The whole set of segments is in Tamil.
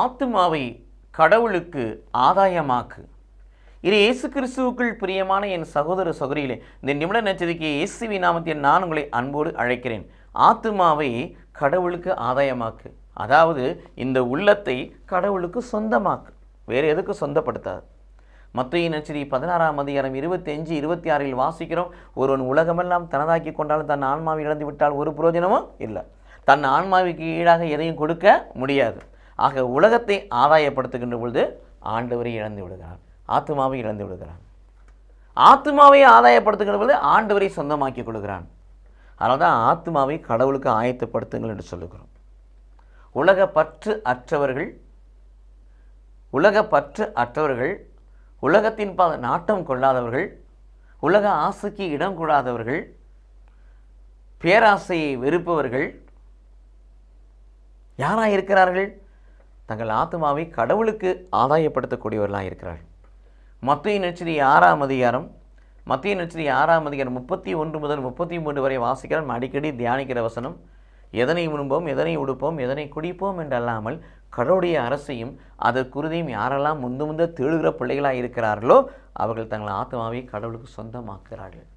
ஆத்துமாவை கடவுளுக்கு ஆதாயமாக்கு. இது இயேசு கிறிஸ்துவுக்குள் பிரியமான என் சகோதர சகோதரியிலே இந்த நிமிட நச்சரிக்கை இயேசுவி நாமத்தில் நான் உங்களை அன்போடு அழைக்கிறேன். ஆத்துமாவை கடவுளுக்கு ஆதாயமாக்கு. அதாவது இந்த உள்ளத்தை கடவுளுக்கு சொந்தமாக்கு. வேறு எதுக்கு சொந்தப்படுத்தாது? மத்திய நச்சரி பதினாறாம் அதிகாரம் இருபத்தி அஞ்சு இருபத்தி ஆறில் வாசிக்கிறோம் ஒருவன் உலகமெல்லாம் தனதாக்கி கொண்டாலும் தன் ஆன்மாவை இழந்து விட்டால் ஒரு பிரயோஜனமும் இல்லை. தன் ஆன்மாவுக்கு ஈடாக எதையும் கொடுக்க முடியாது. ஆக உலகத்தை ஆதாயப்படுத்துகின்ற பொழுது ஆண்டவரை இழந்து விடுகிறான் ஆத்மாவை இழந்து விடுகிறான் ஆத்மாவை ஆதாயப்படுத்துகின்ற பொழுது ஆண்டவரை சொந்தமாக்கி கொள்கிறான். அதனால் தான் ஆத்மாவை கடவுளுக்கு ஆயத்தப்படுத்துங்கள் என்று சொல்லுகிறோம். உலக பற்று அற்றவர்கள் உலக பற்று அற்றவர்கள் உலகத்தின் பாத நாட்டம் கொள்ளாதவர்கள் உலக ஆசைக்கு இடம் கூடாதவர்கள் பேராசையை வெறுப்பவர்கள் யாராக இருக்கிறார்கள் தங்கள் ஆத்மாவை கடவுளுக்கு ஆதாயப்படுத்தக்கூடியவர்களாக இருக்கிறார்கள். மத்திய நெச்சரி ஆறாம் அதிகாரம் மத்திய நெச்சரி ஆறாம் அதிகாரம் முப்பத்தி ஒன்று முதல் முப்பத்தி மூன்று வரை வாசிக்கிறோம். அடிக்கடி தியானிக்கிற வசனம் எதனை உண்போம் எதனை உடுப்போம் எதனை குடிப்போம் என்றல்லாமல் கடவுளுடைய அரசையும் அதற்குருதையும் யாரெல்லாம் முந்து முந்த தேடுகிற பிள்ளைகளாக இருக்கிறார்களோ அவர்கள் தங்கள் ஆத்மாவை கடவுளுக்கு சொந்தமாக்குகிறார்கள்.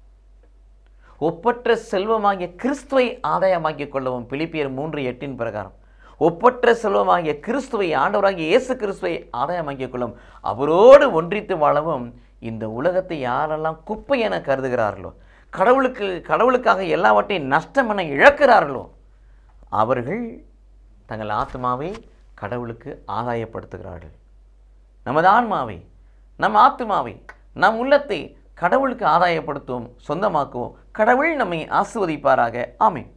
ஒப்பற்ற செல்வமாகிய கிறிஸ்துவை ஆதாயமாக்கிக் கொள்ளவும் பிலிப்பியர் மூன்று எட்டின் பிரகாரம். ஒப்பற்ற செல்வமாகிய கிறிஸ்துவை ஆண்டவராகிய இயேசு கிறிஸ்துவை ஆதாயமாக்கிக் கொள்ளும். அவரோடு ஒன்றித்து வாழவும் இந்த உலகத்தை யாரெல்லாம் குப்பை என கருதுகிறார்களோ கடவுளுக்கு கடவுளுக்காக எல்லாவற்றையும் நஷ்டம் என இழக்கிறார்களோ அவர்கள் தங்கள் ஆத்மாவை கடவுளுக்கு ஆதாயப்படுத்துகிறார்கள். நமது ஆன்மாவை நம் ஆத்மாவை நம் உள்ளத்தை கடவுளுக்கு ஆதாயப்படுத்துவோம் சொந்தமாக்குவோம். கடவுள் நம்மை ஆசிர்வதிப்பாராக. ஆமேன்.